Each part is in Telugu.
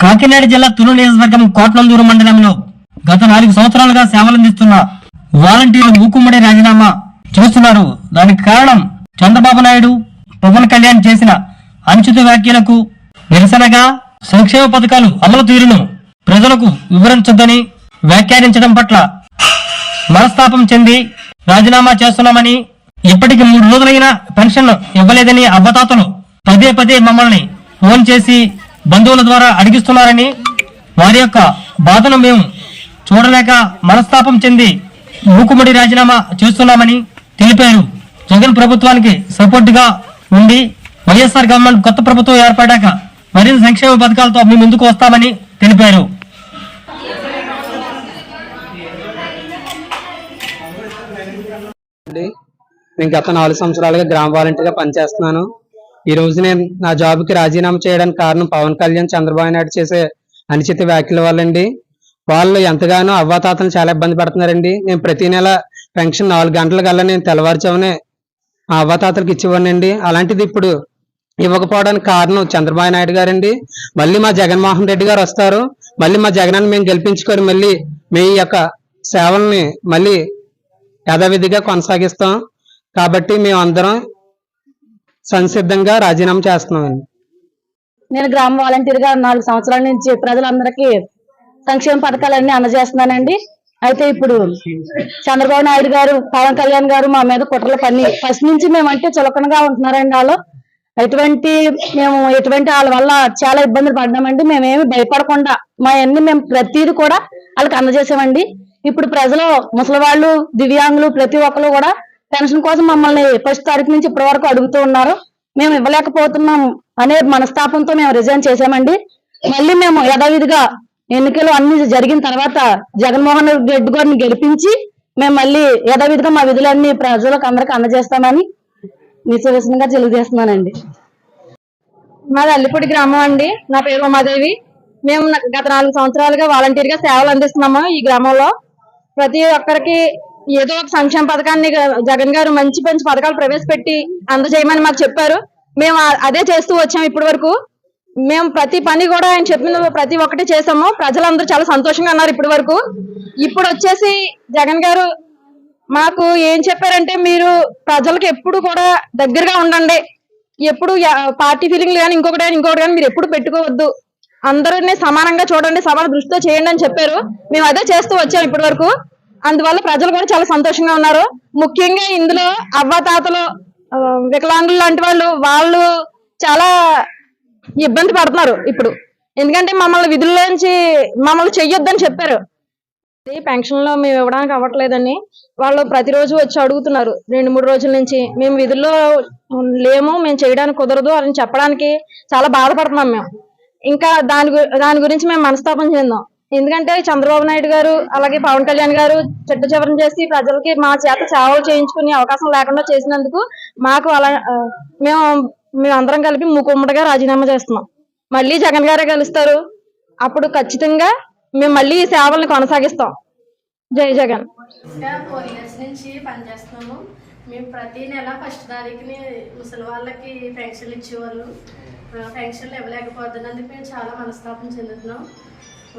కాకినాడ జిల్లా తులు నియోజకవర్గం కోట్లందూరు మండలంలో గత నాలుగు సంవత్సరాలుగా సేవలందిస్తున్న వాలంటీర్లు మూకుమ్మడి రాజీనామా చేస్తున్నారు. దానికి కారణం చంద్రబాబు నాయుడు. పవన్ కళ్యాణ్ చేసిన అనుచిత వ్యాఖ్యలకు నిరసనగా సంక్షేమ పథకాలు అమలు తీరును ప్రజలకు వివరించొద్దని వ్యాఖ్యానించడం పట్ల మనస్తాపం చెంది రాజీనామా చేస్తున్నామని ఇప్పటికి మూడు రోజులైనా పెన్షన్ ఇవ్వలేదని అబ్బతాతలు పదే పదే మమ్మల్ని ఫోన్ చేసి బంధువుల ద్వారా అడిగిస్తున్నారని వారి యొక్క బాధను మేము చూడలేక మనస్తాపం చెంది మూకుమ్మడి రాజీనామా చేస్తున్నామని తెలిపారు. జగన్ ప్రభుత్వానికి సపోర్ట్గా ఉండి వైఎస్ఆర్ గవర్నమెంట్ కొత్త ప్రభుత్వం ఏర్పడ్డాక మరిన్ని సంక్షేమ పథకాలతో మేము ముందుకు వస్తామని తెలిపారు. నేను గత నాలుగు సంవత్సరాలుగా గ్రామ వాలంటీర్గా పనిచేస్తున్నాను. ఈ రోజు నేను నా జాబ్కి రాజీనామా చేయడానికి కారణం పవన్ కళ్యాణ్ చంద్రబాబు నాయుడు చేసే అనుచిత వ్యాఖ్యల వల్లండి. వాళ్ళు ఎంతగానో అవ్వాతాతలు చాలా ఇబ్బంది పడుతున్నారండి. నేను ప్రతి నెల పెన్షన్ నాలుగు గంటల కల్లా నేను తెల్లవారుచామనే ఆ అవ్వాతాతలకు ఇచ్చేవాడినండి. అలాంటిది ఇప్పుడు ఇవ్వకపోవడానికి కారణం చంద్రబాబు నాయుడు గారండి. మళ్ళీ మా జగన్మోహన్ రెడ్డి గారు వస్తారు. మళ్ళీ మా జగనాన్ని మేము గెలిపించుకొని మళ్ళీ మీ యొక్క సేవల్ని మళ్ళీ యథావిధిగా కొనసాగిస్తాం. కాబట్టి మేము అందరం సంసిద్ధంగా రాజీనామా చేస్తున్నామండి. నేను గ్రామ వాలంటీర్గా నాలుగు సంవత్సరాల నుంచి ప్రజలందరికీ సంక్షేమ పథకాలన్నీ అందజేస్తున్నానండి. అయితే ఇప్పుడు చంద్రబాబు నాయుడు గారు పవన్ కళ్యాణ్ గారు మా మీద కుట్రల పని. ఫస్ట్ నుంచి మేమంటే చులకనగా ఉంటున్నారండి వాళ్ళు. ఎటువంటి మేము ఎటువంటి వాళ్ళ వల్ల చాలా ఇబ్బందులు పడ్డామండి. మేమేమి భయపడకుండా మా అన్ని మేము ప్రతిదీ కూడా వాళ్ళకి అందజేసామండి. ఇప్పుడు ప్రజలు ముసలి వాళ్ళు దివ్యాంగులు ప్రతి ఒక్కరు కూడా పెన్షన్ కోసం మమ్మల్ని ఫస్ట్ తారీఖు నుంచి ఇప్పటి వరకు అడుగుతూ ఉన్నారు. మేము ఇవ్వలేకపోతున్నాం అనే మనస్తాపంతో మేము రిజైన్ చేశామండి. మళ్ళీ మేము యథావిధిగా ఎన్నికలు అన్ని జరిగిన తర్వాత జగన్మోహన్ రెడ్డి గారిని గెలిపించి మేము మళ్ళీ యథావిధిగా మా విధులన్నీ ప్రజలకు అందరికి అందజేస్తామని నిశ్చయసంగా తెలియజేస్తున్నానండి. మాది అల్లిపూడి గ్రామం అండి. నా పేరు ఉమాదేవి. మేము గత నాలుగు సంవత్సరాలుగా వాలంటీర్గా సేవలు అందిస్తున్నాము ఈ గ్రామంలో. ప్రతి ఒక్కరికి ఏదో ఒక సంక్షేమ పథకాన్ని జగన్ గారు మంచి మంచి పథకాలు ప్రవేశపెట్టి అందజేయమని మాకు చెప్పారు. మేము అదే చేస్తూ వచ్చాము ఇప్పటి వరకు. మేము ప్రతి పని కూడా ఆయన చెప్పిన ప్రతి ఒక్కటి చేసాము ప్రజలందరూ చాలా సంతోషంగా ఉన్నారు ఇప్పటి వరకు. ఇప్పుడు వచ్చేసి జగన్ గారు మాకు ఏం చెప్పారంటే మీరు ప్రజలకు ఎప్పుడు కూడా దగ్గరగా ఉండండి. ఎప్పుడు పార్టీ ఫీలింగ్లు కానీ ఇంకొకటి కానీ ఇంకొకటి కానీ మీరు ఎప్పుడు పెట్టుకోవద్దు. అందరినీ సమానంగా చూడండి సమాన దృష్టితో చేయండి అని చెప్పారు. మేము అదే చేస్తూ వచ్చాము ఇప్పటి వరకు. అందువల్ల ప్రజలు కూడా చాలా సంతోషంగా ఉన్నారు. ముఖ్యంగా ఇందులో అవ్వాతాతలు వికలాంగులు లాంటి వాళ్ళు వాళ్ళు చాలా ఇబ్బంది పడుతున్నారు ఇప్పుడు. ఎందుకంటే మమ్మల్ని విధుల్లోంచి మమ్మల్ని చెయ్యొద్దని చెప్పారు. పెన్షన్లో పెన్షన్లో మేము ఇవ్వడానికి అవ్వట్లేదని వాళ్ళు ప్రతిరోజు వచ్చి అడుగుతున్నారు. రెండు మూడు రోజుల నుంచి మేము విధుల్లో లేము మేము చేయడానికి కుదరదు అని చెప్పడానికి చాలా బాధపడుతున్నాం మేము. ఇంకా దాని గు- దాని గురించి మేము మనస్తాపం చెందాం. ఎందుకంటే చంద్రబాబు నాయుడు గారు అలాగే పవన్ కళ్యాణ్ గారు చెట్టు చివరన చేసి ప్రజలకి మా చేత సేవలు చేయించుకునే అవకాశం లేకుండా చేసినందుకు మాకు అలా మేము మేమందరం కలిపి ముకుమ్మడిగా రాజీనామా చేస్తున్నాం. మళ్ళీ జగన్ గారే కలుస్తారు అప్పుడు ఖచ్చితంగా మేము మళ్ళీ ఈ సేవల్ని కొనసాగిస్తాం. జై జగన్. ఫోర్ ఇయర్స్ నుంచి పనిచేస్తున్నాము. మేము ప్రతి నెల ఫస్ట్ తారీఖుని ముసలి వాళ్ళకి పెన్షన్లు ఇచ్చేవాళ్ళు. పెన్షన్లు ఇవ్వలేకపోతున్నందుకు మేము చాలా మనస్తాపం చెందుతున్నాం.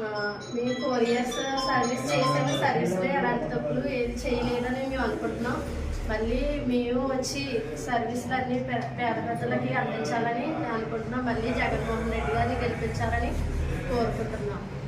మేము ఫోర్ ఇయర్స్ సర్వీస్ చేసాము. సర్వీస్లో ఎలాంటి తప్పులు ఏది చేయలేదని మేము అనుకుంటున్నాం. మళ్ళీ మేము వచ్చి సర్వీసులు అన్ని పే- పేద పెద్దలకి అందించాలని అనుకుంటున్నాం. మళ్ళీ జగన్మోహన్ రెడ్డి గారిని గెలిపించాలని కోరుకుంటున్నాం.